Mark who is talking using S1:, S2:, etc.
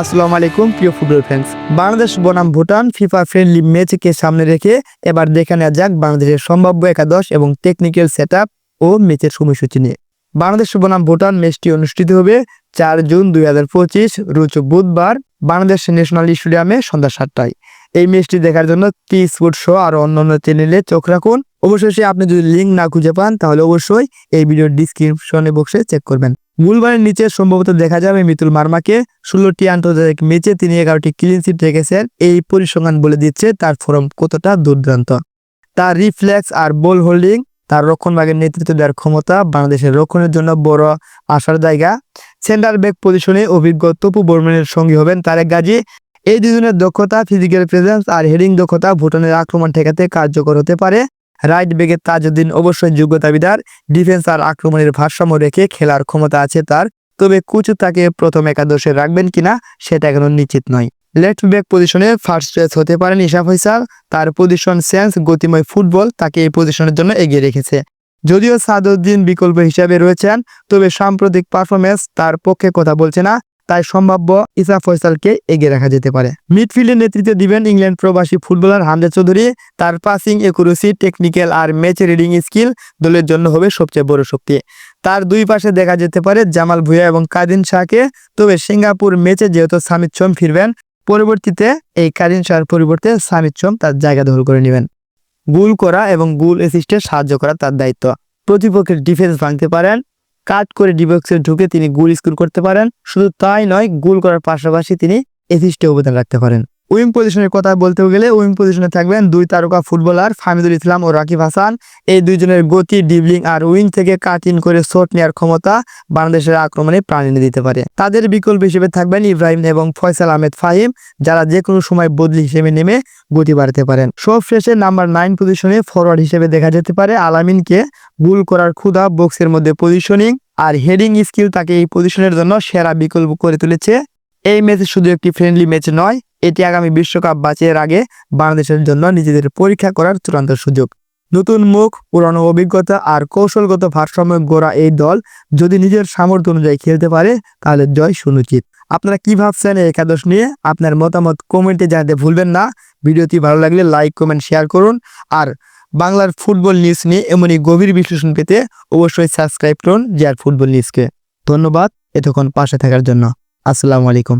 S1: আসসালামু আলাইকুম, প্রিয় ফুটবল ফ্যান্স বাংলাদেশ বনাম ভুটান ফিফা ফ্রেন্ডলি ম্যাচকে সামনে রেখে এবার দেখে নেওয়া যাক বাংলাদেশের সম্ভাব্য একাদশ এবং টেকনিক্যাল সেট ও ম্যাচের সময়সূচি নিয়ে। বাংলাদেশ বনাম ভুটান ম্যাচটি অনুষ্ঠিত হবে চার জুন দুই হাজার পঁচিশ, রোজ বুধবার বাংলাদেশ ন্যাশনাল স্টেডিয়ামে সন্ধ্যা সাতটায়। এই ম্যাচটি দেখার জন্য টি স্পোর্ট শো আর অন্যান্য চ্যানেলে চোখ রাখুন। অবশ্যই আপনি যদি লিঙ্ক না খুঁজে পান, তাহলে অবশ্যই এই ভিডিওর ডিসক্রিপশনে বক্সে চেক করবেন। মূলবারের নিচে সম্ভবত দেখা যাবে মিতুল মার্মাকে ষোলোটি আন্তর্জাতিক ম্যাচে তিনি এগারোটি ক্লিন শিট রেখেছেন। এই পরিসংখ্যান বলে দিচ্ছে তার ফর্ম কতটা দুর্দান্ত। তার রিফ্লেক্স আর বল হোল্ডিং, তার রক্ষণভাগের নেতৃত্ব দেওয়ার ক্ষমতা বাংলাদেশের রক্ষণের জন্য বড় আসার জায়গা। সেন্টার ব্যাক পজিশনে অভিজ্ঞ তপু বর্মনের সঙ্গী হবেন তারেক গাজী। এই দুজনের দক্ষতা ফিজিক্যাল প্রেজেন্স আর হেডিং দক্ষতা ভুটানের আক্রমণ ঠেকাতে কার্যকর হতে পারে। রাইট ব্যাগের তাজউদ্দিন অবশ্যই যোগ্যতা বিদার। ডিফেন্স আর আক্রমণের ভারসাম্য রেখে খেলার ক্ষমতা আছে তার। তবে কুচু তাকে প্রথম একাদশে রাখবেন কিনা, সেটা এখনও নিশ্চিত নয়। লেফট ব্যাক পজিশনে ফার্স্ট চয়েস হতে পারেন ইশা ফৈসাল তার পজিশন সেন্স গতিময় ফুটবল তাকে এই পজিশনের জন্য এগিয়ে রেখেছে। যদিও সাদউদ্দিন বিকল্প হিসাবে রয়েছেন, তবে সাম্প্রতিক পারফরমেন্স তার পক্ষে কথা বলছে না। তাই সম্ভাব্য ইসা ফয়সালকে এগিয়ে রাখা যেতে পারে। মিডফিল্ডের নেতৃত্বে দিবেন ইংল্যান্ড প্রবাসী ফুটবলার হামজা চৌধুরী। তার পাসিং একুরেসি টেকনিক্যাল আর ম্যাচ রিডিং স্কিল দলের জন্য হবে সবচেয়ে বড় শক্তি। তার দুই পাশে দেখা যেতে পারে জামাল ভুঁইয়া এবং কাদিন শাহকে। তবে সিঙ্গাপুর ম্যাচে যেহেতু সামিত চম ফিরবেন, পরবর্তীতে এই কাদিন শাহর পরিবর্তে সামিত চম তার জায়গা দখল করে নেবেন। গোল করা এবং গোল অ্যাসিস্টে সাহায্য করা তার দায়িত্ব। প্রতিপক্ষের ডিফেন্স ভাঙতে পারেন কাট করে ডিবক্সে ঢুকে তিনি গোল স্কোর করতে পারেন। শুধু তাই নয়, গোল করার পাশাপাশি তিনি অ্যাসিস্টে অবদান রাখতে পারেন। উইং পজিশনের কথা বলতে গেলে উইং পজিশনে থাকবেন দুই তারকা ফুটবলার ফামিদুল ইসলাম ও রাকিব হাসান। এই দুইজনের গতি ডিবলিং আর উইং থেকে কাট ইন করে শট নেওয়ার ক্ষমতা বাংলাদেশের আক্রমণে প্রাণ এনে দিতে পারে। তাদের বিকল্প হিসেবে থাকবেন ইব্রাহিম এবং ফয়সাল আহমেদ ফাহিম, যারা যে কোনো সময় বদলি হিসেবে নেমে গতি বাড়াতে পারেন। সব শেষে নাম্বার নাইন পজিশনে ফরওয়ার্ড হিসেবে দেখা যেতে পারে আলামিনকে। গোল করার ক্ষুধা বক্সের মধ্যে পজিশনিং আর হেডিং স্কিল তাকে এই পজিশনের জন্য সেরা বিকল্প করে তুলেছে। এই ম্যাচ শুধু একটি ফ্রেন্ডলি ম্যাচ নয়, এটি আগামী বিশ্বকাপ বাঁচিয়ে আগে বাংলাদেশের জন্য নিজেদের পরীক্ষা করার চূড়ান্ত সুযোগ। নতুন মুখ, পুরনো অভিজ্ঞতা আর কৌশলগত ভারসাম্য গড়া এই দল যদি নিজের সামর্থ্য অনুযায়ী খেলতে পারে, তাহলে জয় সুনিশ্চিত। আপনারা কি ভাবছেন এই একাদশ নিয়ে? আপনার মতামত কমেন্টে জানাতে ভুলবেন না। ভিডিওটি ভালো লাগলে লাইক কমেন্ট শেয়ার করুন। আর বাংলার ফুটবল নিউজ নিয়ে এমনই গভীর বিশ্লেষণ পেতে অবশ্যই সাবস্ক্রাইব করুন জিয়ার ফুটবল নিউজকে। ধন্যবাদ এতক্ষণ পাশে থাকার জন্য। আসসালামু আলাইকুম।